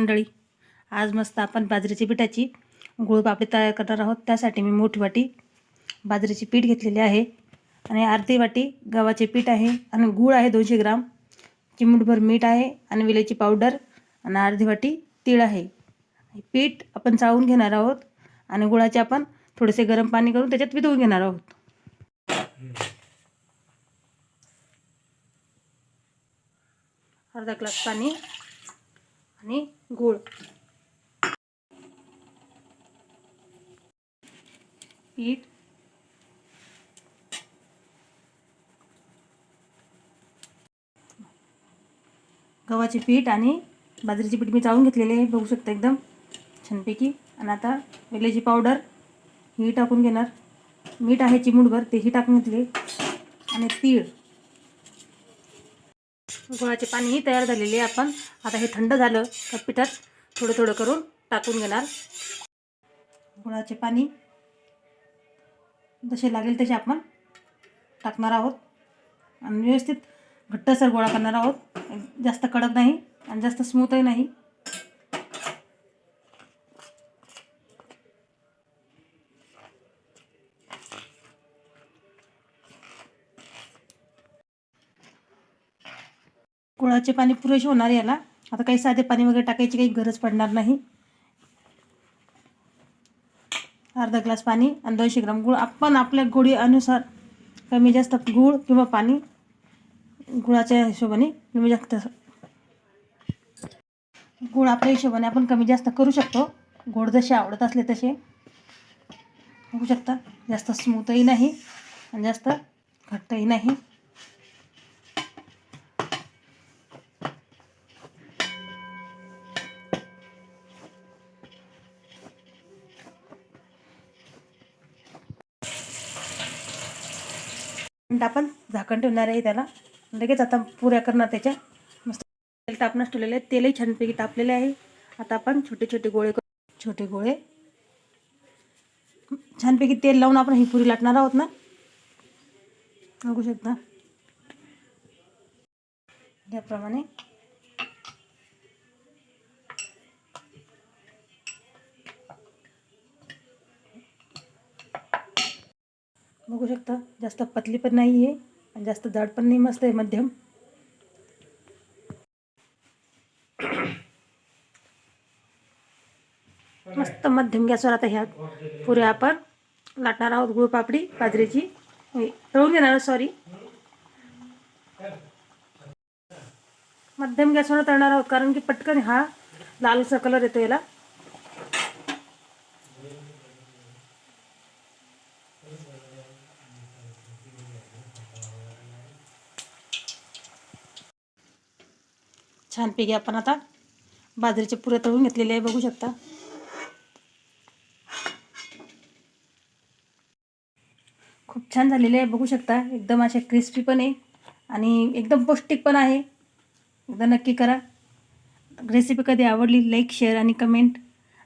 मंडळी आज मस्त आपण बाजरीच्या पिठाची गुळपापडी तयार करणार आहोत. त्यासाठी मी मोठी वाटी बाजरीची पीठ घेतलेली आहे आणि अर्धी वाटी गव्हाचे पीठ आहे आणि गूळ आहे दोनशे ग्राम. चिमूटभर मीठ आहे आणि विलेची पावडर आणि अर्धी वाटी तीळ आहे. पीठ आपण चाळून घेणार आहोत आणि गुळाचे आपण थोडेसे गरम पाणी करून त्याच्यात वितळून घेणार आहोत. अर्धा ग्लास पाणी आणि गूळ. पीठ. गव्हाचे पीठ आणि बाजरीचे पीठ मी चाळून घेतलेले आहे बघू शकता एकदम छानपैकी. आणि आता वेल्याची पावडर ही टाकून घेणार. मीठ आहे चिमूटभर तेही टाकून घेतले. आणि तीळ. गुळाचे पाणीही तयार झालेले आहे आपण. आता हे थंड झालं तर पिठात थोडं थोडं करून टाकून घेणार. गुळाचे पाणी जसे लागेल तसे आपण टाकणार आहोत. आणि व्यवस्थित घट्टसर गोळा करणार आहोत. जास्त कडक नाही आणि जास्त स्मूथही नाही. गुळाचे पाणी पुरेसे होणार याला. आता काही साधे पाणी वगैरे टाकायची काही गरज पडणार नाही. अर्धा ग्लास पाणी आणि दोनशे ग्राम गूळ. आपण आपल्या गोळी अनुसार कमी जास्त गूळ किंवा पाणी गुळाच्या हिशोबाने कमी जास्त गूळ आपल्या हिशोबाने आपण कमी जास्त करू शकतो. गोड जसे आवडत असले तसे. बघू शकता. जास्त स्मूथही नाही आणि जास्त घट्टही नाही. आपण झाकण ठेवणार आहे त्याला. लगेच आता पुऱ्या करणार त्याच्या. मस्त तेल तापणंच ठेवलेले आहे. तेलही छानपैकी तापलेले आहे. आता आपण छोटे छोटे गोळे करू. छोटे गोळे. छानपैकी तेल लावून आपण ही पुरी लाटणार आहोत ना. बघू शकता. याप्रमाणे बघू शकता. जास्त पतली पण नाही आहे आणि जास्त जाड पण नाही मस्त आहे मध्यम. मस्त मध्यम गॅसवर आता ह्या पुऱ्या आपण लाटणार आहोत गुळपापडी बाजरीची. तळून घेणार सॉरी मध्यम गॅसवर तळणार आहोत कारण की पटकन हा लालसा कलर येतो याला. छानपैकी आपण आता बाजरीचे पुरे तळून घेतलेले आहे बघू शकता. खूप छान झालेले आहे बघू शकता. एकदम असे क्रिस्पी पण आहे आणि एकदम पौष्टिक पण आहे. एकदा नक्की करा. रेसिपी कधी आवडली लाईक शेअर आणि कमेंट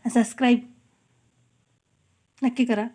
सबस्क्राईब नक्की करा.